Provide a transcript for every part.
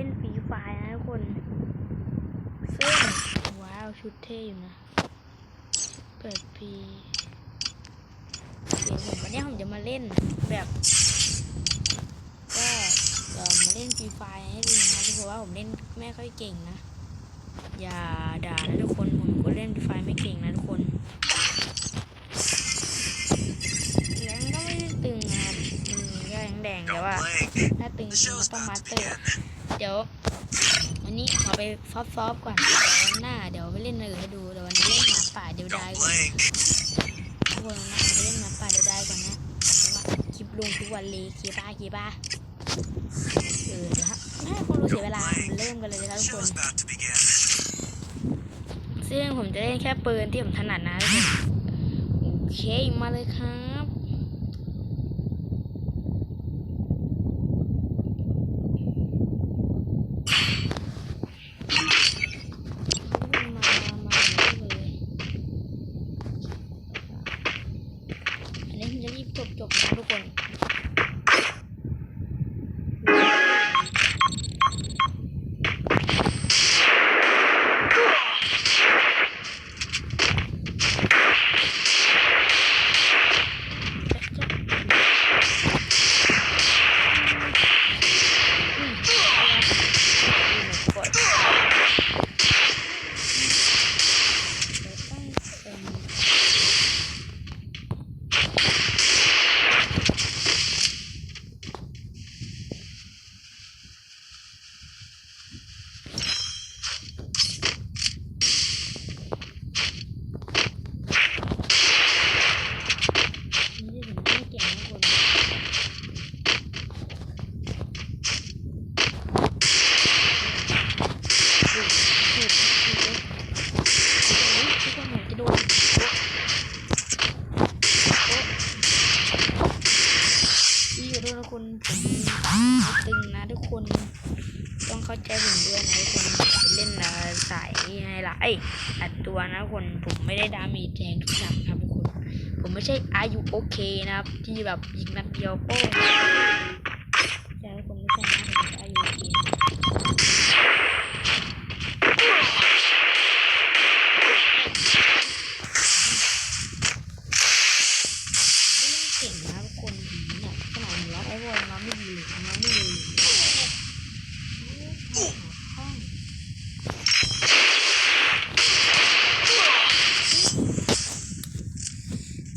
ล่นฟรีไฟนะทุกคนซึ่งว้าวชุดเท่อยู่นะ เปิดพีเดี๋ยวผมวันนี้ผมจะมาเล่นแบบก็เอ่อมาเล่นฟรีไฟให้ดูนะทุกคนว่าผมเล่นไม่ค่อยเก่งนะ อย่าด่านะทุกคนผมก็เล่นฟรีไฟไม่เก่งนะทุกคนแรงก็ไม่ได้ตึงนะครับอืมก็ยังแดงแต่ว่า Blank. ถ้าตึง The จริงก็ show's ต้องมา about ส to เตอร์ begin. เดี๋ยววันนี้ขอไปซอฟต์ๆก่อนเดี๋ยววันหน้าเดี๋ยวไปเล่นอะไรอื่นให้ดูเดี๋ยววันนี้เล่นหมาป่าเดียวดายก่อนทุกคนนหน้าไปเล่นหมาป่าเดียวดายก่อนนะมจะมาคลิปลงทุกวันเลยคีบ้าคีบ้าเออนะฮะไม่คนรู้เสียเวลามันเริ่มกันเลยนะทุกคนซึ่งผมจะเล่นแค่ปืนที่ผมถนัดนะโอเคมาเลยครับมามามาเลยอันนี้ผมจะรีบจบจบนะทุกคน กดนี่ถึงไม่เก่งนะคุณถูกถูกถูกทุกคนเหมือนจะโดนพี่ขอโทษนะคุณผมตึงนะทุกคน ต้องเข้าใจผมด้วยนะทุกคนผมเล่น ใสายไงล่ะไอัดตัวนะคนผมไม่ได้ดามีแทงทุกนัดครับทุกคน ผมไม่ใช่อายุโอเคนะครับ ที่แบบยิงนัดเดียวโป้งใช่ทุกคนไม่ใช่นะผมเป็นอายุโอเคไม่เล่นเก่งนะทุกคนผมเนี่ยขนาดผมล็อกไอ้วอลมาไม่ดีเลยมาไม่ดีเลยห้อง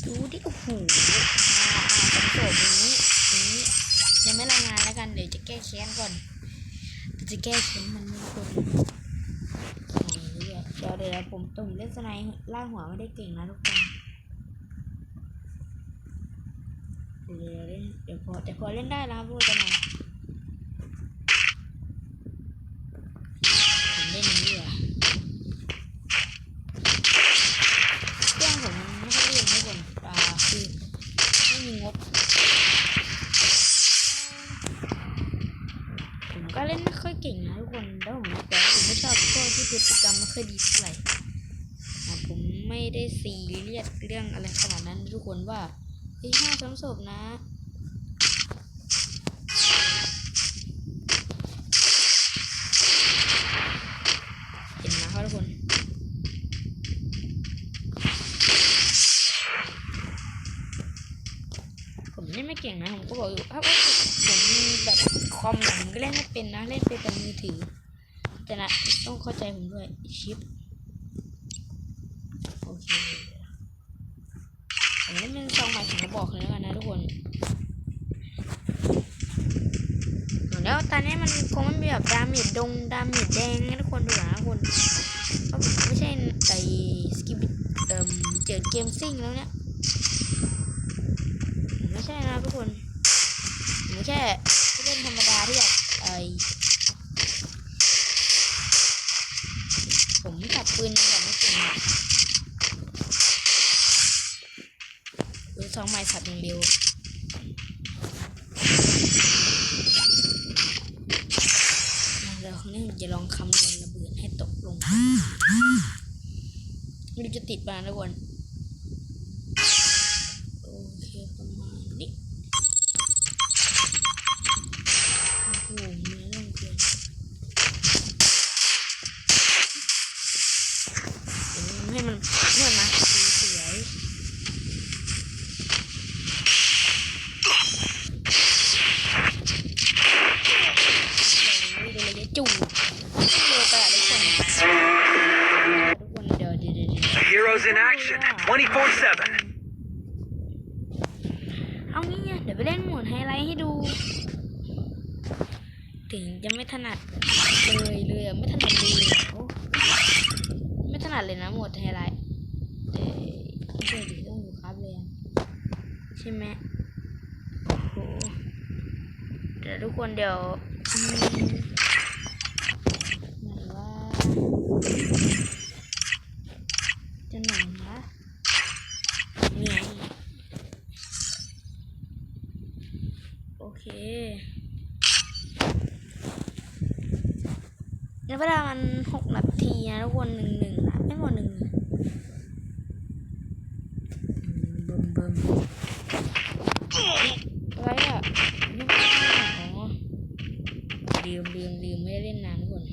ดูดิโอ้โหอ่าอ่าสมโสมอย่างนี้อย่างนี้ยังไม่รายงานแล้วกันเดี๋ยวจะแก้แค้นก่อนเดี๋ยวจะ แก้แค้นมันทุกคนโอ้ยเดี๋ยวเดี๋ยวเดี๋ยวผมตุ่มเล่นสไนล่างหัวไม่ได้เก่งนะทุกคนเดี๋ยวเล่นเดี๋ยวพอแต่พอเล่นได้แล้วพูดกันหน่อย ค่อยดีเท่าไหร่อ่ผมไม่ได้ซีเรียสเรื่องอะไรขนาดนั้นทุกคนว่าอีกห้าสามศพนะเห็นนะครับทุกคนผมเล่นไม่เก่งนะผมก็บอกอยู่ครับว่าผมมีแบบคอมผมก็เล่นไม่เป็นนะ เล่นเป็นแต่มือถือ แต่นะต้องเข้าใจผมด้วยชิปโอเคผมเล่นเป็นซองใหม่ผมก็บอกเลยแล้วกันนะทุกคนแล้วตอนนี้มันคงไม่มีแบบดามจดดงดาเมจแดงนะทุกคนดูนะทุกคนเพราไม่ใช่ไอสกิปเอ่มเจอเกมซิ่งแล้วเนี่ยไม่ใช่นะทุกคนผมแค่ผู้เล่นธรรมดาที่แบบไอับปืนแบบไม่เก่งดูซองไม้สับอย่างเดียวเดี๋ยวครั้งนี้จะลองคำนวณระเบิดให้ตกลงไม่รู้จะติดบ้างทุกคนโอเคประมาณนี้โอ้โหมีเรื่องเกิน มันเหมือนมาสีสวยโอ้ยเดี๋ยวเลยจู่เร็วไปอะทุกคนทุกคนเดี๋ยวเดี๋ยวเดี๋ยวเดี๋ยว Heroes in action, 24/7. เอางี้ไงเดี๋ยวไปเล่นโหมดไฮไลท์ให้ดู ถึงจะไม่ถนัดเลยเลยอะไม่ถนัดเลยอะโอ้ไม่ ถนัดเลยนะหมดไฮไลท์แต่ไม่เคยถึงต้องอยู่ครับเลยใช่ไหมโอ้โหเดี๋ยวทุกคนเดี๋ยวไหนว่าจะไหนนะนี่ไงโอเคแล้วเวลามันหกนาทีนะทุกคนหนึ่งหนึ่ง นะไม่หมดหนึ่งเบิ่มเบิ่มอะไรอะนี่มันอ๋อลืมลืมลืมไม่ได้เล่นนานทุกคน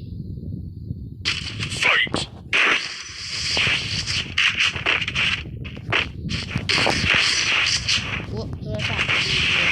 โอ้โทรศัพท์ดีเลย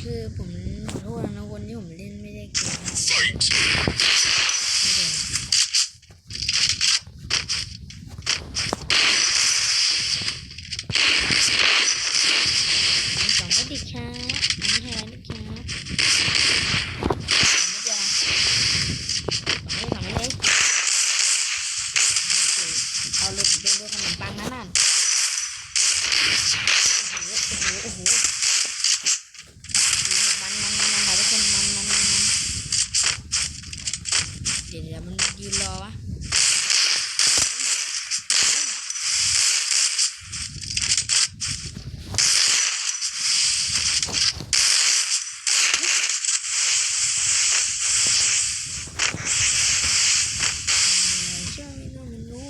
คือผมขอโทษนะวันที่ผมเล่นไม่ได้เก่งไม่ได้อันสองก็ดิค่ะอันนี้ให้อะไรดิค่ะสองไม่เดียวสองไม่สองไม่เลย เอาเลยเดินด้วยขนมปังนั่นน่ะโอ้โหโอ้โหโอ้โห มันมันมันมันทุกคนมันมันมันมันเดี๋ยวเดี๋ยวมันยืนรอวะชอบไม่ต้องมันโน้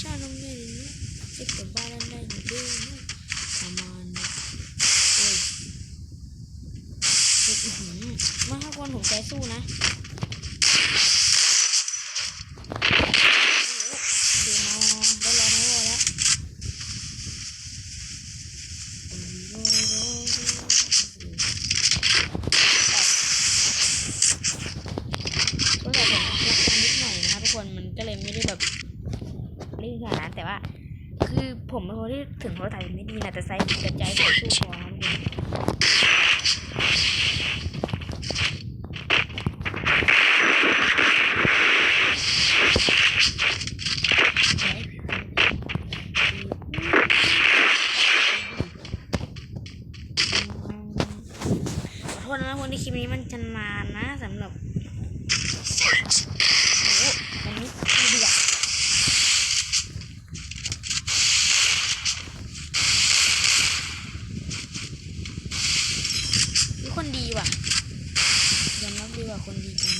ชอบน้องไม่ได้เนื้อจะกลับบ้านได้อยู่ด้วยนะประมาณนี้โอ้ย อื้อหือมาถ้าคนผมใจสู้นะโอ้โหเดี๋ยวมาได้รอนะรอแล้วก็แต่ผมรักกันนิดหน่อยนะคะทุกคนมันก็เลยไม่ได้แบบเล่นขนาดนั้นแต่ว่า คือ ผมเป็นคนที่ถึงโทรศัพท์ไม่ดีนะแต่ใจแต่ใจผมสู้พอนะทุกคนขอโทษนะคนที่คลิปนี้มันจะนานนะสำหรับโอ้โหวันนี้คือเดือดนี่คนดีว่ะยอมรับดีว่าคนดีจัง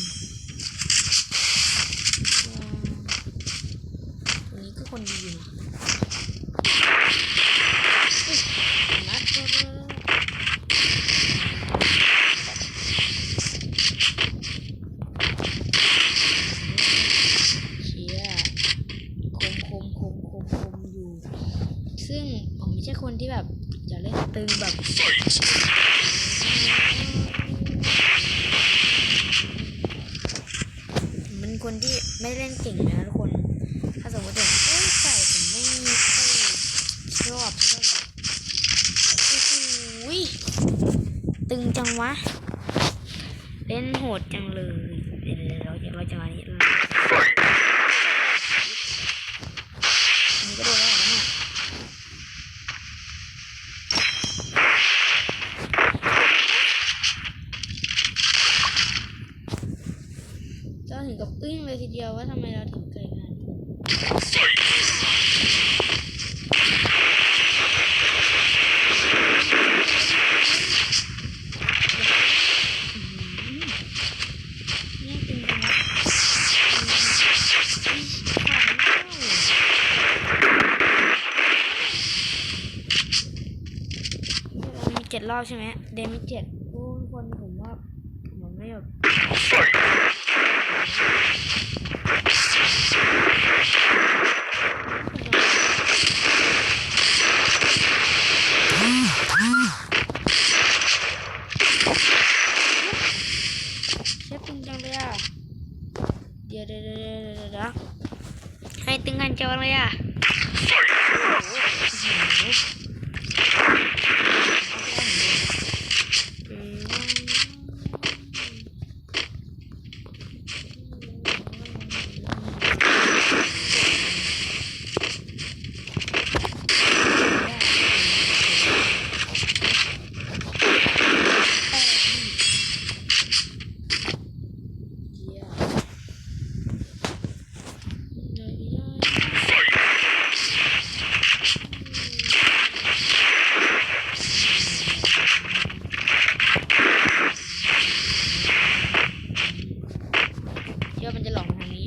ว้าวคนนี้ก็คนดีอยู่นะอุ๊ยนัดเร็วๆ เชียคมคมคมคมคมอยู่ ซึ่งผมไม่ใช่คนที่แบบจะเล่นตึงแบบผมเป็นคนที่ไม่เล่นเก่งนะทุกคน ถ้าสมมติว่าเอ้ยใส่ผมไม่ค่อยชอบไม่ได้แบบโอ้โหยตึง จังวะ เล่นโหดจังเลยเดี๋ยวเราจะเราจะมานี้เราอันก็โดนแล้วเนี่ยก็ถึงกับอึ้งเลยทีเดียวว่าทำไมเราถึงเกิดงาน รอบใช่ไหมเดมิเจ็ดโอ้ทุกคนผมว่าผมไม่แบบ เชฟตึงจังเลยอะ เดี๋ยวเดี๋ยวเดี๋ยวเดี๋ยวเดี๋ยวเดี๋ยวใครตึงกันจังเลยอะเชื่อมันจะหลอกมาทางนี้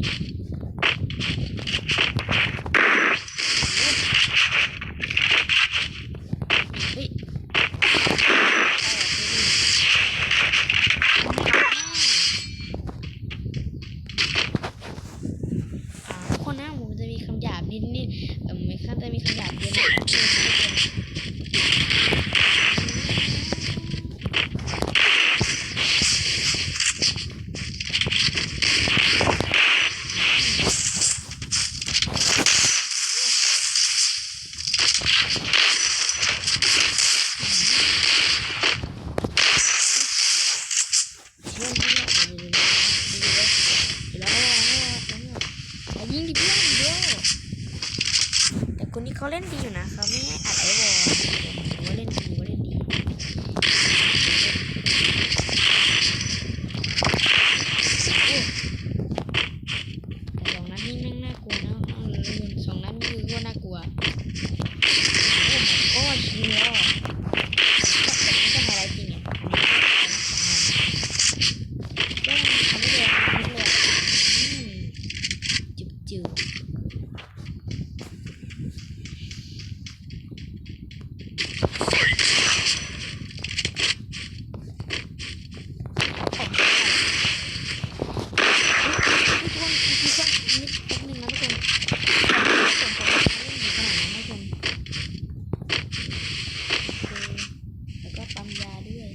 เฮ้ยอ่าทุกคนนะผมจะมีคำหยาบนิดนิดๆเออไม่ค่าจะมีคำหยาบเยอะนิดนึงนะทุกคน เชื่อมเชื่อมเดี๋ยวเดี๋ยวเดี๋ยวเดี๋ยวเดี๋ยวแล้วยิงดิเพื่อนเดี๋ยวแต่ค นี้เขาเล่นดีอยู่นะเขาไม่อัดไอวอลว่าเล่นดีว่าเล่นดีสองนัดนี่แม่งน่ากลัวนะสองนัดนี่คือก็น่ากลัวโอ้ my god ชิลแล้วจริงเนี่ยอันนี้ก็ทำให้เดื อดนิดเลยอืมจืบจืบทุกคนทุกคนนิดแป๊บนึงนะทุกคนผมผมเล่นอยู่ขนาดนั้นนะทุกคนแล้วก็ปั๊มยาด้วย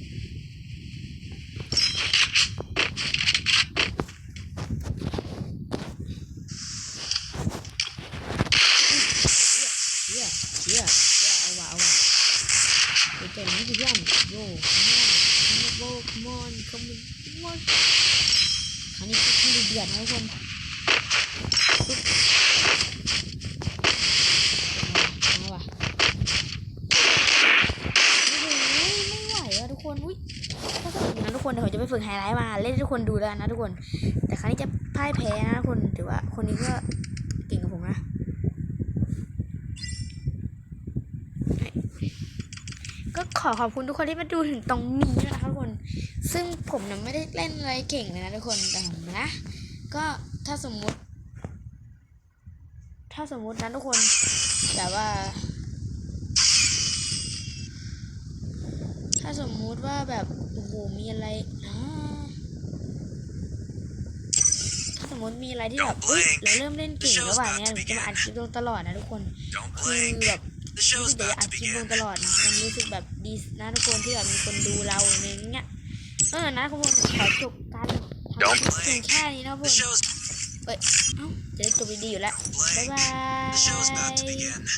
เชี่ยเชี่ยเชี่ยเอาว่ะเอาว่ะเดี๋ยวเจ๋งนี่คือเพื่อนโย่โย่คมอนคมอนคมอนครั้งนี้คือที่ดู เดือดนะทุกคนมาว่ะไม่ไหวอะทุกคนอุ้ยถ้าสนุกนะทุกคนเดี๋ยวผมจะไปฝึกไฮไลท์มาเล่นให้ทุกคนดูแล้วนะทุกคน แต่ครั้งนี้จะพ่ายแพ้นะทุกคนถือว่าคนนี้ก็เก่งกว่าผมนะก็ขอขอบคุณทุกคนที่มาดูถึงตรงนี้นะคะทุกคน ซึ่งผมเนี่ยไม่ได้เล่นอะไรเก่งเลยนะทุกคนแต่ผมนะ ก็ถ้าสมมุติ ถ้าสมมุตินะทุกคน แต่ว่า ถ้าสมมุติว่าแบบโอ้โหมีอะไรนะถ้าสมมติมีอะไรที่แบบเอ้ยเราเริ่มเล่นเก่งแล้วว่ะเนี่ยผมจะมาอัดคลิปลงตลอดนะทุกคน Don't คือ blink. แบบ The รู้ show's สึกอยาก about อัด to คลิปลง begin. ตลอดนะมันรู้สึกแบบดีนะทุกคนที่แบบมีคนดูเราอะไรอย่างเงี้ยเออนะทุกคนขอจบการทำ Don't คลิปเพียงแค่นี้นะทุกค The น show's เอ้ยเอ้าจะได้จบดีๆอยู่แล้ว don't บ๊าย blink. บาย The show's about to begin.